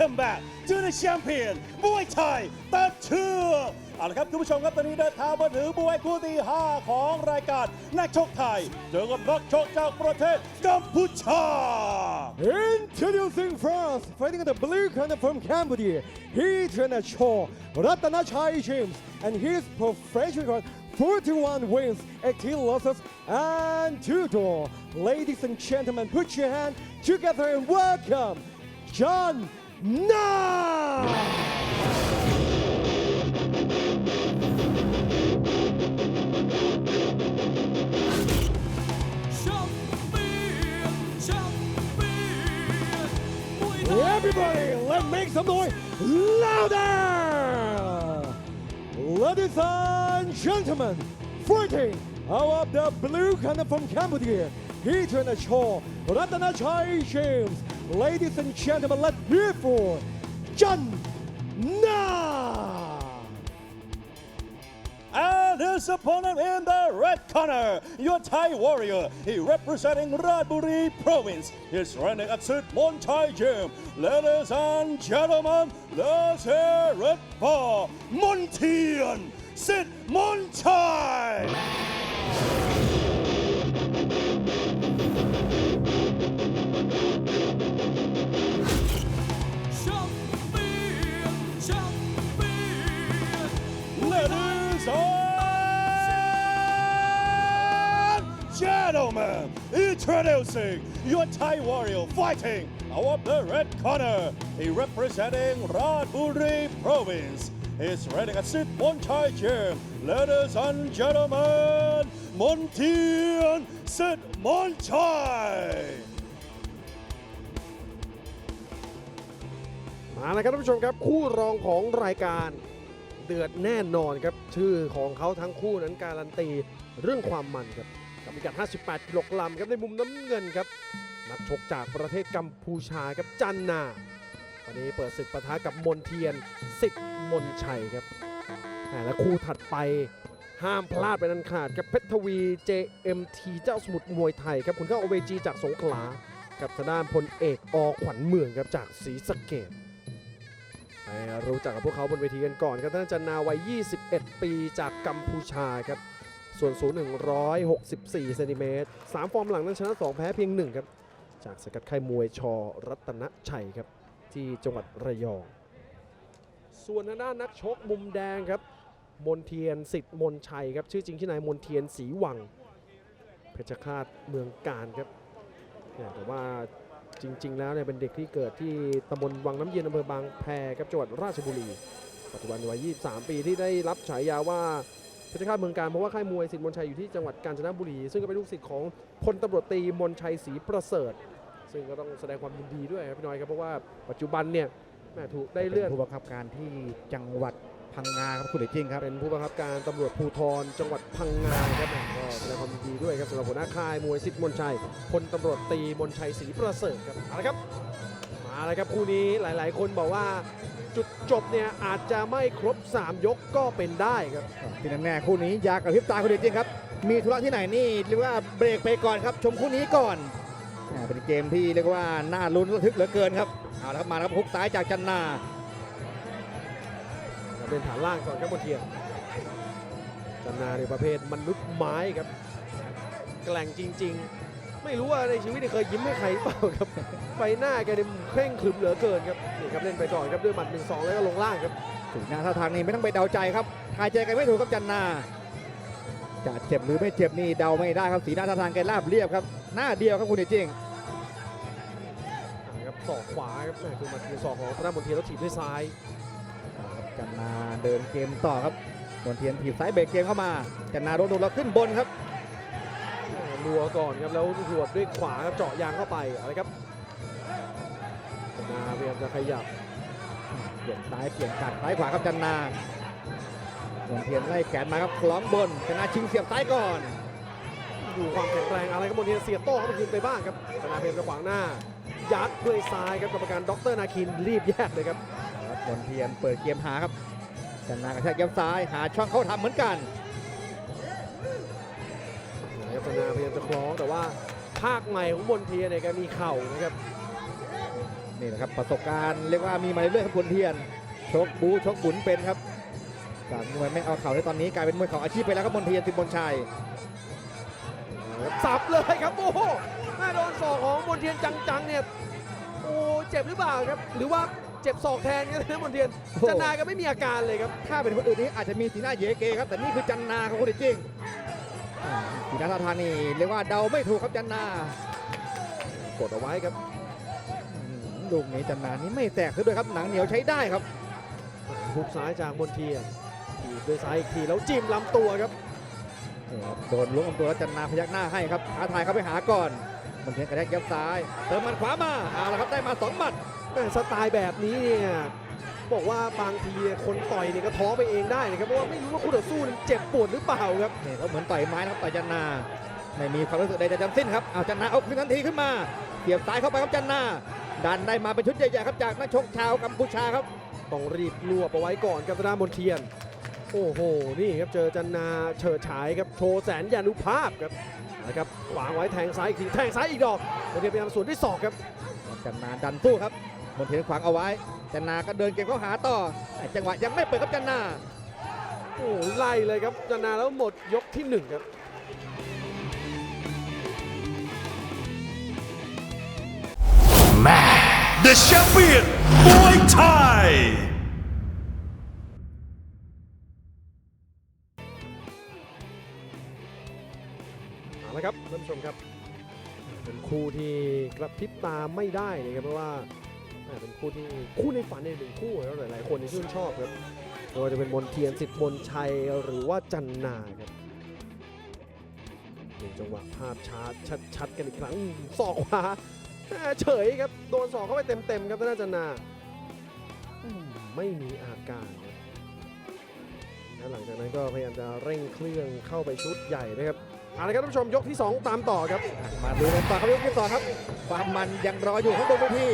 Welcome back to the champion มวยไทยตัดเชือกเอาละครับคุณผู้ชมครับตอนนี้เดินทางมาถึงมวยคู่ที่ 5 ของรายการนักชกไทยเจอกับนักชกจากประเทศกัมพูชา Introducing first, fighting the blue corner from Cambodia, he trained Cho Ratanachai James, and his professional record 41 wins, 18 losses, and 2 draw. Ladies and gentlemen, put your hand together and welcome John Na! Everybody, let's make some noise louder! Ladies and gentlemen, fighting out of the blue corner from Cambodia, he turned show, Ratanachai James. Ladies and gentlemen, let's hear for John Na! And his opponent in the red corner, your Thai warrior. He representing Radburi province. He's running at Sid Monchai Gym. Ladies and gentlemen, let's hear it for Montian Sid Monchai. Ladies and gentlemen, introducing your Thai warrior fighting out of the red corner. He representing Radburi province. He's running at Sit Monchai Gym. Ladies and gentlemen, Montian Sit Monchai. มาแล้วครับท่านผู้ชมครับ คู่รองของรายการเดือดแน่นอนครับ ชื่อของเขาทั้งคู่นั้นการันตีเรื่องความมันครับกับพิกัด 58 กิโลกรัมครับในมุมน้ำเงินครับ นักชกจากประเทศกัมพูชาครับจันนา วันนี้เปิดศึกปะทะกับมนเทียนสิทธิ์มนชัยครับแหมและคู่ถัดไปห้ามพลาดเป็นอันขาดครับเพชรทวี JMT เจ้าสมุทรมวยไทยครับคุณเข้าโอเวจีจากสงขลากับทางด้านพลเอกอขวัญเมืองครับจากศรีสะเกด รู้จักกับพวกเขาบนเวทีกันก่อนครับท่านจันนาวัย 21 ปีจากกัมพูชาครับ ส่วนสูง 164 เซนติเมตร3ฟอร์มหลังนั้นชนะ 2 แพ้เพียง 1 ครับ จากสกัดค่ายมวยชอรัตนชัยครับ ที่จังหวัดระยอง ส่วนทางด้านนักชกมุมแดงครับ มนเทียนสิทธิ์มนชัยครับ ชื่อจริงชื่อนายมนเทียนศรีวัง เพชรฆาตเมืองการครับแต่ว่า จริง ๆ แล้วเนี่ยเป็นเด็กที่เกิดที่ตำบลวังน้ำเย็นอำเภอบางแพครับจังหวัดราชบุรี ปัจจุบันวัย 23 ปีที่ได้รับฉายาว่าเพชรฆาตเมืองการเพราะว่าค่ายมวยสิทธิ์มนชัยอยู่ที่จังหวัดกาญจนบุรี ซึ่งก็เป็นลูกศิษย์ของพลตำรวจตรีมนชัยศรีประเสริฐ ซึ่งก็ต้องแสดงความยินดีด้วยครับพี่น้อยครับเพราะว่าปัจจุบันเนี่ยแม่ถูกได้เลื่อน ผู้บังคับการที่จังหวัด พังงาครับคุณเดชจริงครับ เป็นผู้บังคับการตำรวจภูธรจังหวัดพังงาครับก็แสดงความยินดีด้วยครับสำหรับหัวหน้าค่ายมวยสิทธิ์มนชัยพลตำรวจตีมนชัยศรีประเสริฐครับเอาละครับมาแล้วครับคู่นี้หลาย ๆ คนบอกว่าจุดจบเนี่ยอาจจะไม่ครบ 3 ยกก็เป็นได้ครับที่แน่ๆคู่นี้ยากกับพริบตาคุณเดชจริงครับ มีธุระที่ไหนนี่เรียกว่าเบรกไปก่อนครับ ชมคู่นี้ก่อนเป็นเกมที่เรียกว่าน่าลุ้นระทึกเหลือเกินครับเอาละครับมาแล้วครับฮุกซ้ายจากจันนา เป็นฐานล่างก่อนครับบนเทียนจันนาในประเภทมนุษย์ไม้ครับ แกล่งจริง ๆ ไม่รู้ว่าในชีวิตเนี่ยเคยยิ้มให้ใครหรือเปล่าครับไฟหน้าแกเนี่ยเคร่งขรึมเหลือเกินครับนี่ครับเล่นไปก่อนครับด้วยหมัด1 2แล้วก็ลงล่างครับถึงหน้าท่าทางนี้ไม่ต้องไปเดาใจครับทายใจกันไม่ถูกครับจันนาจะเจ็บหรือไม่เจ็บนี่เดาไม่ได้ครับสีหน้าท่าทางแกราบเรียบครับ หน้าเดียวครับคุณเดชจริงนะครับศอกขวาครับแม่คือมาทีศอกของธนาบนเทียนแล้วถีบด้วยซ้ายครับ จันนาเดินเกมต่อครับนวลเทียนถีบซ้ายเบรกเกมเข้ามาจันนาโดนโดนแล้วขึ้นบนครับรัวก่อนครับแล้วหวดด้วยขวาครับเจาะยางเข้าไปอะไรครับจันนาพยายามจะขยับเปลี่ยนซ้ายเปลี่ยนกัดซ้ายขวาครับจันนาหงเทียนไล่แขนมาครับคล้องบนจันนาชิงเสียบซ้ายก่อนดูความแข็งแรงอะไรครับบนทีเสียบโต้เข้าไปคืนไปบ้างครับธนาเพมจะขวางหน้ายัดด้วยซ้ายครับกรรมการดรนาคินรีบแยกเลยครับ ครับหงเทียนเปิดเกมหาครับจันนากระแทกเย้ำซ้ายหาช่องเข้าทำเหมือนกันนะครับธนาพยายามจะคล้องแต่ว่าภาคใหม่ของบนเทียเนี่ยแกมีเข่านะครับนี่นะครับประสบการณ์เรียกว่ามีมาเรื่อยๆครับคุณเทียนชกบูชกบุนเป็นครับจากมวยไม่เอาเข่าในตอนนี้กลายเป็นมวยเข่าอาชีพไปแล้วครับมนเทียนสิบมนชัยสับเลยครับโอ้โหแม่โดนศอกของมนเทียนจังๆเนี่ยโอ้เจ็บหรือเปล่าครับหรือว่า เจ็บศอกแทนกันนะมนเทียนโอ้โหจันนาก็ไม่มีอาการเลยครับถ้าเป็นคนอื่นนี่อาจจะมีสีหน้าเยเกครับแต่นี่คือจันนาครับคุณจริงอ่าสีหน้าท่าทางนี่เรียกว่าเดาไม่ถูกครับจันนากดเอาไว้ครับอืมลูกนี้จันนานี่ไม่แตกซะด้วยครับหนังเหนียวใช้ได้ครับหุกซ้ายจากมนเทียนถีบด้วยซ้ายอีกทีแล้วจิ้มลำตัวครับนี่ครับโดนล้วงลำตัวแล้วจันนาพยักหน้าให้ครับท้าทายเข้าไปหาก่อนมันเทียนกระแทกยับซ้าย เติมหมันขวามาเอาละครับได้มาสองหมัดแม่ สไตล์แบบนี้เนี่ยบอกว่าบางทีคนต่อยเนี่ยก็ท้อไปเองได้นะครับเพราะว่าไม่รู้ว่าคู่ต่อสู้เจ็บปวดหรือเปล่าครับนี่ก็เหมือนต่อยไม้นะครับต่อยจันนาไม่มีความรู้สึกใดจะจำสิ้นครับเอาจันนาเอาขึ้นทันทีขึ้นมาเสียบซ้ายเข้าไปครับจันนาดันได้มาเป็นชุดใหญ่ๆครับจากนักชกชาวกัมพูชาครับต้องรีบรวบเอาไว้ก่อนครับทางด้ามนเทียน โอ้โหนี่ครับเจอจันนาเฉิดฉายครับโชว์แสนยานุภาพครับนะครับขวางไว้แทงซ้ายอีกทีแทงซ้ายอีกดอกมนเทียนพยายามสวนด้วยศอกครับจันนาดันสู้ครับ มนเทียนขวางเอาไว้จันนาก็เดินเกมเข้าหาต่อแต่จังหวะยังไม่เปิดครับจันนาโอ้โหไล่เลยครับจันนาแล้วหมดยกที่หนึ่งครับ The champion Muay Thai เอาละครับท่านผู้ชมครับเป็นคู่ที่กระพริบตาไม่ได้เลยครับเพราะว่าแหม่ เป็นคู่ที่คู่ในฝันในหนึ่งคู่แล้วหลายๆคนที่ชื่นชอบครับไม่ว่าจะเป็นมนเทียนสิทธิ์มนชัยหรือว่าจันนาครับดูจังหวะภาพช้าชัดๆกันอีกครั้งศอกขวาแหม่เฉยครับโดนศอกเข้าไปเต็มๆครับท่านจันนาอืมไม่มีอาการครับและหลังจากนั้นก็พยายามจะเร่งเครื่องเข้าไปชุดใหญ่นะครับเอาละครับท่านผู้ชมยกที่ 2 ตามต่อครับ มาดูกันต่อครับยกที่สองครับ ความมันยังรออยู่ข้างบนเวที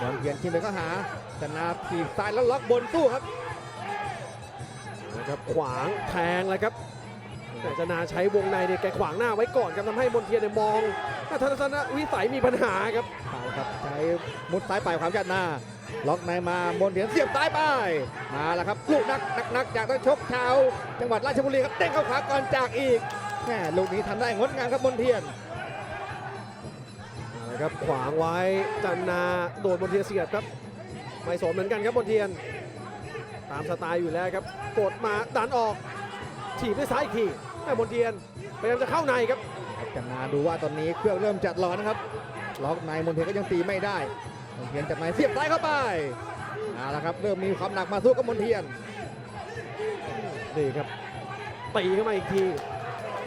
มนเทียนทีมไปก็หาจันาถีบซ้ายแล้วล็อกบนสู้ครับนะครับ ขวางแทงเลยครับแต่จนาใช้วงในเนี่ยแกขวางหน้าไว้ก่อนครับทำให้มนเทียนเนี่ยมองว่าทัศนวิสัยมีปัญหาครับเอาครับใช้มุดซ้ายไปลายความจัดหน้า ล็อกในมามนเทียนเสียบซ้ายไปมาแล้วครับลูกนักนักนักจากนักชกชาวจังหวัดราชบุรีครับเด้งเข้าขวาก่อนจากอีกแม่ลูกนี้ทำได้งดงามครับมนเทียน ครับขวางไว้จันนาโดนมนเทียนเสียบครับไม่สนเหมือนกันครับมนเทียน ตามสไตล์อยู่แล้วครับ กดมาดันออกถีบด้วยซ้ายอีกทีแม่มนเทียนพยายามจะเข้าในครับครับจันนาดูว่าตอนนี้เครื่องเริ่มจัดร้อนนะครับล็อกในมนเทียนก็ยังตีไม่ได้มนเทียนจับในเสียบซ้ายเข้าไปเอาละครับเริ่มมีความหนักมาสู้กับมนเทียนนี่ครับตีเข้ามาอีกที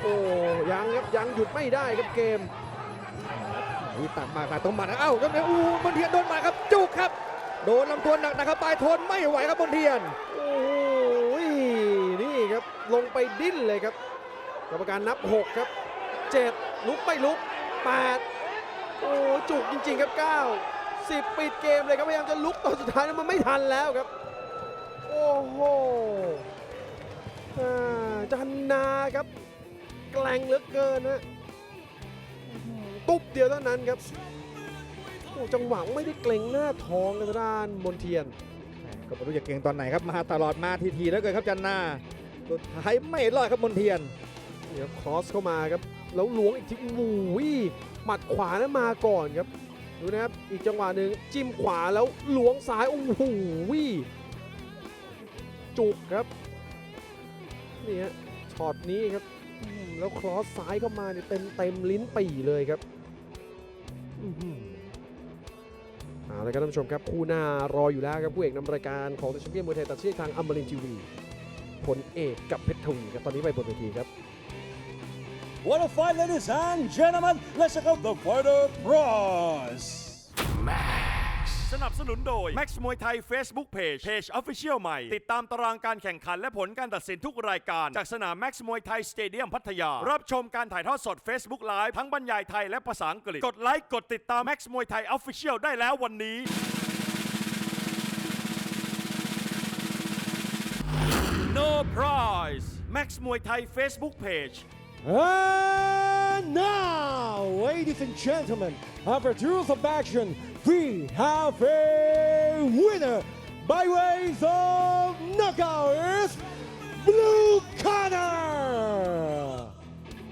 โอ้ยังครับยังหยุดไม่ได้ครับเกม นี่ตัดมาขาดตรงหมัดนะเอ้าแล้วเนี่ยอู้มนเทียนโดนหมัดครับจุกครับ โดนลำตัวหนักนะครับปลายทนไม่ไหวครับมนเทียนโอ้ยนี่ครับลงไปดิ้นเลยครับกรรมการนับ 6 ครับ 7 ลุกไม่ลุก 8 โอ้จุกจริง ๆ ครับ 9 10 ปิดเกมเลยครับพยายามจะลุกตอนสุดท้ายนั้นมันไม่ทันแล้วครับ โอ้โหอ่าจันนาครับ แกล้งเหลือเกินนะ ตุ๊บเดียวเท่านั้นครับโอ้จังหวะไม่ได้เกรงหน้าท้องกันทางด้านมนเทียนก็ไม่รู้จะเก่งตอนไหนครับมาตลอดมาทีๆแล้วเกินครับจันนาสุดท้ายไม่รอดครับมนเทียนนี่ครับครอสเข้ามาครับแล้วล้วงอีกทีโอ้ยหมัดขวานั้นมาก่อนครับดูนะครับอีกจังหวะหนึ่งจิ้มขวาแล้วล้วงซ้ายโอ้โหจุกครับนี่ฮะช็อตนี้ครับอืม แล้วครอสซ้ายเข้ามาเนี่ยเต็มเต็มลิ้นปี่เลยครับเอาละครับท่านผู้ชมครับ คู่หน้ารออยู่แล้วครับผู้เอกนำรายการของเดชเปี้ยนมวยไทยตัดเชือกทางอมรินทร์ทีวีผลเอกกับเพชรทวีครับตอนนี้ไปบนเวทีครับ What a fight, ladies and gentlemen! Let's check out the fighter bronze. สนับสนุนโดย Max มวยไทย Facebook Page Page Official ใหม่ ติดตามตารางการแข่งขันและผลการตัดสินทุกรายการ จากสนาม Max มวยไทยสเตเดียมพัทยา รับชมการถ่ายทอดสด Facebook Live ทั้งบรรยายไทยและภาษาอังกฤษ กดไลค์กดติดตาม Max มวยไทย Official ได้แล้ววันนี้ No prize Max มวยไทย Facebook Page And now, ladies and gentlemen, after two rounds of action, we have a winner by ways of knockouts, Blue Corner.